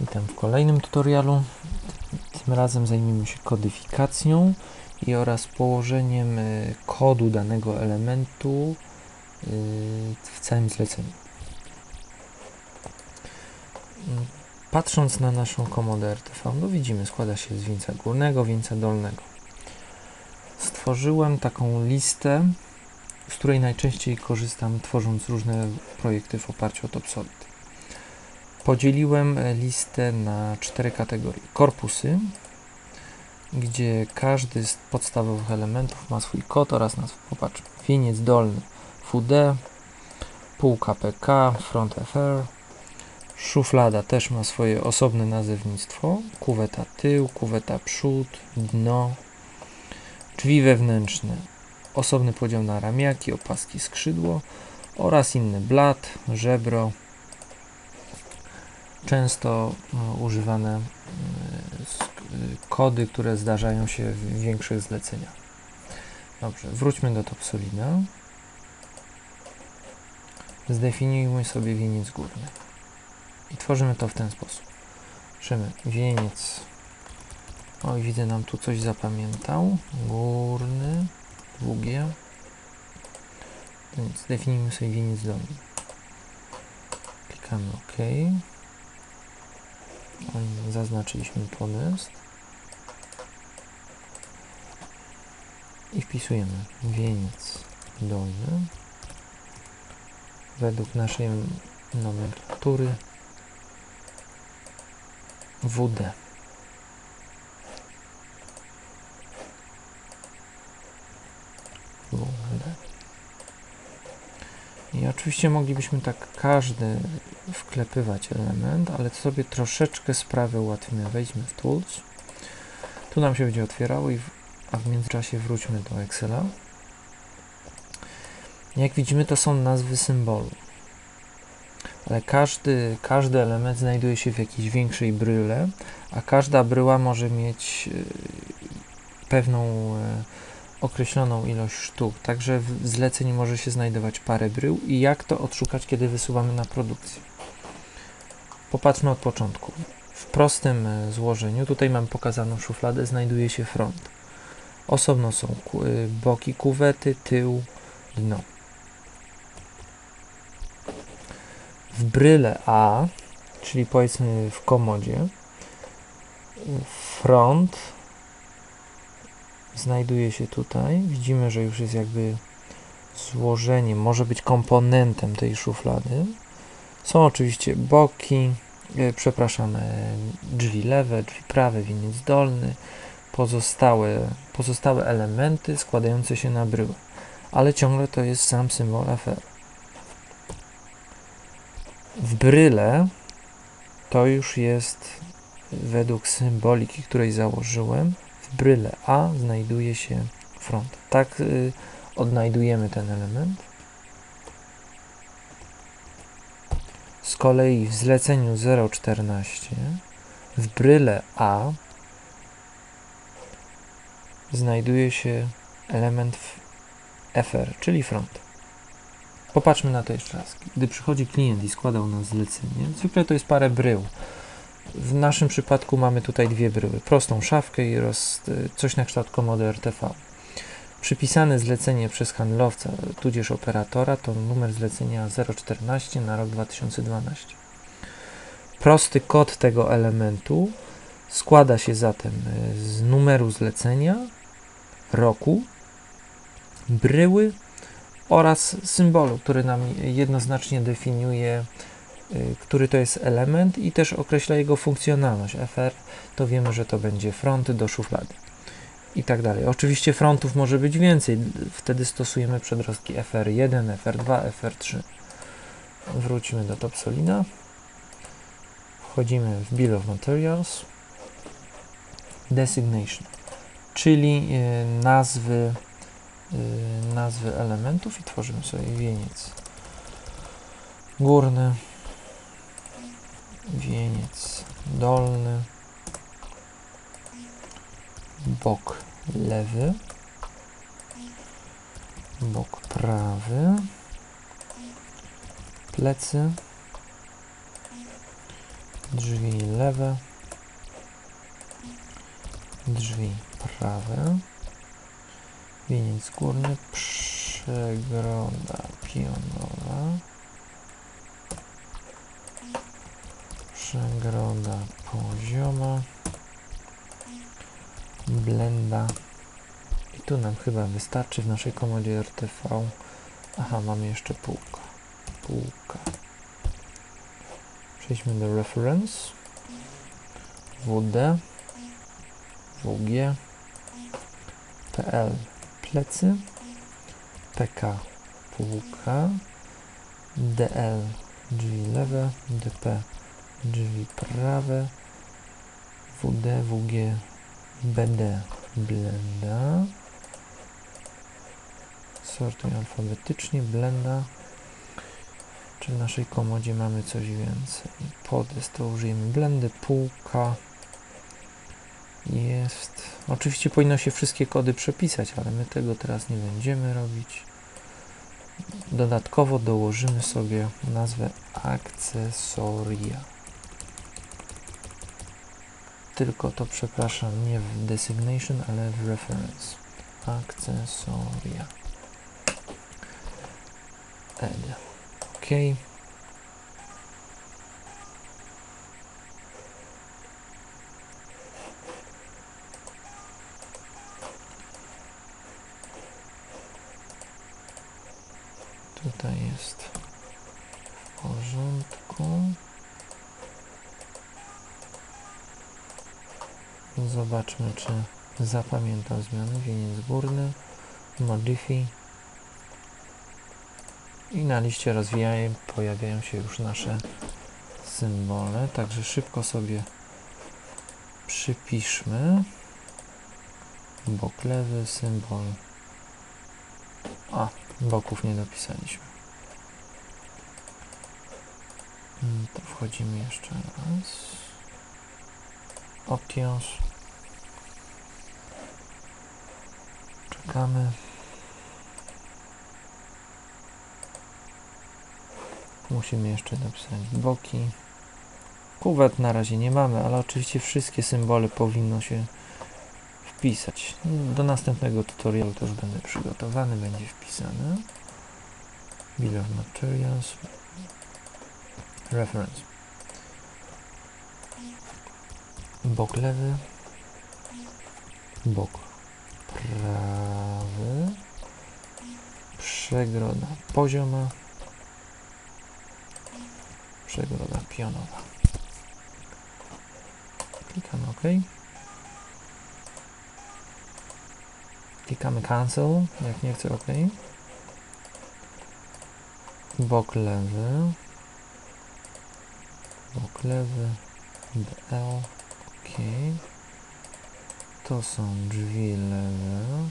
Witam w kolejnym tutorialu. Tym razem zajmiemy się kodyfikacją i oraz położeniem y, kodu danego elementu y, w całym zleceniu. Patrząc na naszą komodę RTV, no widzimy, składa się z wieńca górnego, wieńca dolnego. Stworzyłem taką listę, z której najczęściej korzystam, tworząc różne projekty w oparciu o TopSolid. Podzieliłem e, listę na cztery kategorie. Korpusy, gdzie każdy z podstawowych elementów ma swój kod oraz nazwę. Popatrz, wieniec dolny FUD, półka PK, front FR, szuflada też ma swoje osobne nazewnictwo, kuweta tył, kuweta przód, dno, drzwi wewnętrzne, osobny podział na ramiaki, opaski, skrzydło oraz inny blat, żebro, często no, używane sk- y, kody, które zdarzają się w większych zleceniach. Dobrze, wróćmy do Topsolina. Zdefiniujmy sobie wieniec górny. I tworzymy to w ten sposób. Piszemy wieniec. Oj, widzę, nam tu coś zapamiętał. Górny, długie. Zdefiniujmy sobie wieniec dolny. Klikamy OK. Zaznaczyliśmy podest. I wpisujemy wieniec dolny. Według naszej nomenklatury WD. WD. I oczywiście moglibyśmy tak każdy wklepywać element, ale to sobie troszeczkę sprawę ułatwimy. Wejdźmy w Tools. Tu nam się będzie otwierało, i w, a w międzyczasie wróćmy do Excela. Jak widzimy, to są nazwy symbolu. Ale każdy, każdy element znajduje się w jakiejś większej bryle, a każda bryła może mieć y, pewną y, określoną ilość sztuk. Także w zleceniu może się znajdować parę brył i jak to odszukać, kiedy wysuwamy na produkcję. Popatrzmy od początku. W prostym e, złożeniu, tutaj mam pokazaną szufladę, znajduje się front. Osobno są y, boki kuwety, tył, dno. W bryle A, czyli powiedzmy w komodzie, front znajduje się tutaj. Widzimy, że już jest jakby złożeniem, może być komponentem tej szuflady. Są oczywiście boki, e, przepraszam, e, drzwi lewe, drzwi prawe, wieniec dolny, pozostałe, pozostałe elementy składające się na bryłę. Ale ciągle to jest sam symbol FR. W bryle to już jest według symboliki, której założyłem, w bryle A znajduje się front. Tak y, odnajdujemy ten element. Z kolei w zleceniu 014 w bryle A znajduje się element FR, czyli front. Popatrzmy na to jeszcze raz. Gdy przychodzi klient i składa u nas zlecenie, zwykle to jest parę brył. W naszym przypadku mamy tutaj dwie bryły, prostą szafkę i roz, coś na kształt komody RTV. Przypisane zlecenie przez handlowca, tudzież operatora to numer zlecenia 014 na rok 2012. Prosty kod tego elementu składa się zatem y, z numeru zlecenia, roku, bryły oraz symbolu, który nam jednoznacznie definiuje y, który to jest element i też określa jego funkcjonalność. FR to wiemy, że to będzie front do szuflady i tak dalej. Oczywiście frontów może być więcej, wtedy stosujemy przedrostki FR1, FR2, FR3. Wróćmy do Topsolina. Wchodzimy w Bill of Materials. Designation, czyli y, nazwy, y, nazwy elementów i tworzymy sobie wieniec górny, wieniec dolny, bok lewy, bok prawy, plecy, drzwi lewe, drzwi prawe, wieniec górny, przegroda pionowa, przegroda pozioma, blenda i tu nam chyba wystarczy w naszej komodzie RTV. Aha, mamy jeszcze półkę. Półka. Przejdźmy do reference. WD. WG. PL plecy. PK półka. DL drzwi lewe. DP drzwi prawe. WD, WG, BD blenda. Sortuj alfabetycznie, blenda. Czy w naszej komodzie mamy coś więcej? Podest to użyjemy blendy, półka. Jest. Oczywiście powinno się wszystkie kody przepisać, ale my tego teraz nie będziemy robić. Dodatkowo dołożymy sobie nazwę akcesoria. Tylko to przepraszam, nie w designation, ale w reference. Akcesoria. Add. OK. Tutaj jest w porządku. Zobaczmy, czy zapamiętał zmiany. Wieniec górny, modify. I na liście rozwijania pojawiają się już nasze symbole, także szybko sobie przypiszmy. Bok lewy, symbol. A, boków nie dopisaliśmy Mm, to wchodzimy jeszcze raz. Options czekamy Musimy jeszcze dopisać boki. Kuwet na razie nie mamy, ale oczywiście wszystkie symbole powinno się wpisać. Do następnego tutorialu to już będę przygotowany, będzie wpisane. Bill of Materials. Reference. Bok lewy. Bok prawy. Przegroda pozioma przegroda pionowa. Klikamy OK. Klikamy Cancel, jak nie chcę OK. Bok lewy. Bok lewy. DL. OK. To są drzwi lewe.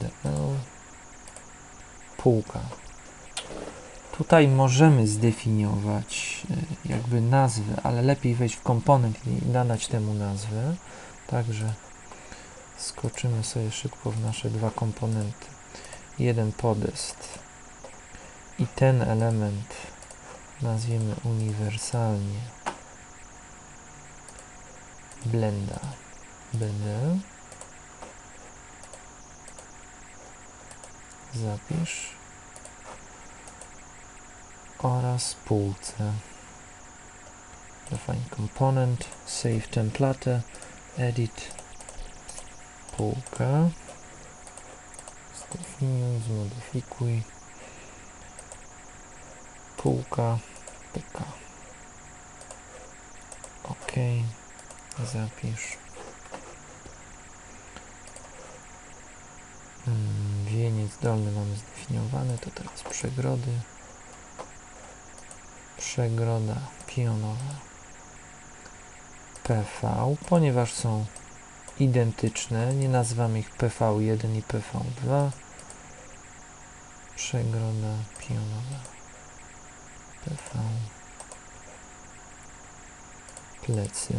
DL. Półka. Tutaj możemy zdefiniować e, jakby nazwę, ale lepiej wejść w komponent i nadać temu nazwę. Także skoczymy sobie szybko w nasze dwa komponenty. Jeden podest i ten element nazwiemy uniwersalnie blenda. BD zapisz. Oraz półce. Define component, save template, edit, półka, zdefiniuj, zmodyfikuj, półka, pk. OK, zapisz. Hmm, wieniec dolny mamy zdefiniowany, to teraz przegrody. Przegroda pionowa. PV, ponieważ są identyczne, nie nazywamy ich PV1 i PV2 przegroda pionowa. PV plecy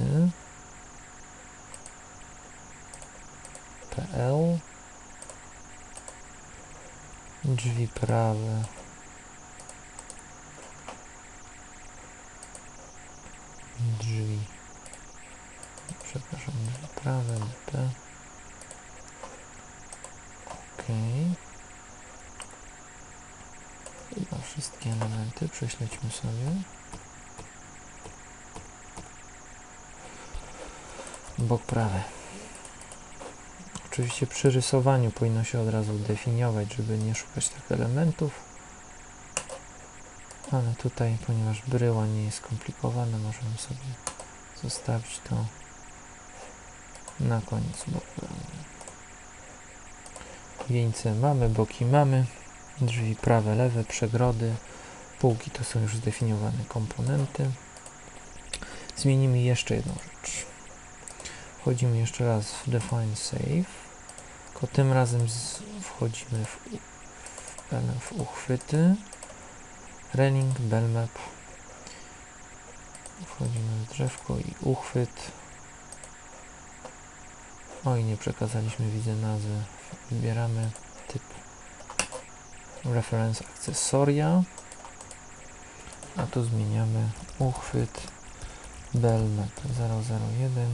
PL drzwi prawe. Drzwi. Przepraszam drzwi prawe BP ok chyba wszystkie elementy prześledźmy sobie. Bok prawy. Oczywiście przy rysowaniu powinno się od razu definiować, żeby nie szukać tych elementów. Ale tutaj, ponieważ bryła nie jest skomplikowana, możemy sobie zostawić to na koniec. Wieńce mamy, boki mamy, drzwi prawe, lewe, przegrody, półki to są już zdefiniowane komponenty. Zmienimy jeszcze jedną rzecz. Wchodzimy jeszcze raz w Define Save, tylko tym razem wchodzimy w, w, uchwyty, Running, Bellmap, wchodzimy w drzewko i uchwyt. Oj, nie przekazaliśmy, widzę nazwę. Wybieramy typ Reference akcesoria, a tu zmieniamy uchwyt Bellmap 001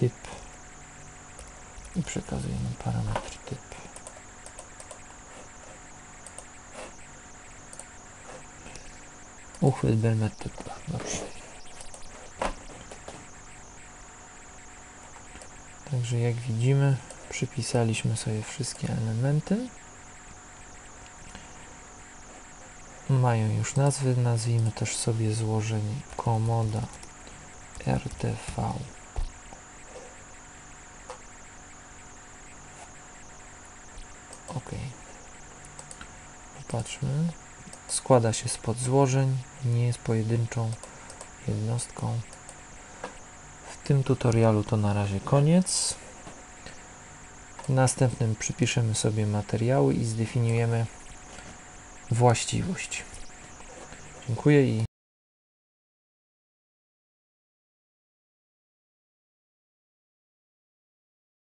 typ i przekazujemy parametr typ. Uchwyt Belmet typ. Dobrze. Także jak widzimy, przypisaliśmy sobie wszystkie elementy. Mają już nazwy, nazwijmy też sobie złożenie komoda RTV OK. Popatrzmy. Składa się z podzłożeń, nie jest pojedynczą jednostką. W tym tutorialu to na razie koniec. W następnym przypiszemy sobie materiały i zdefiniujemy właściwość. Dziękuję i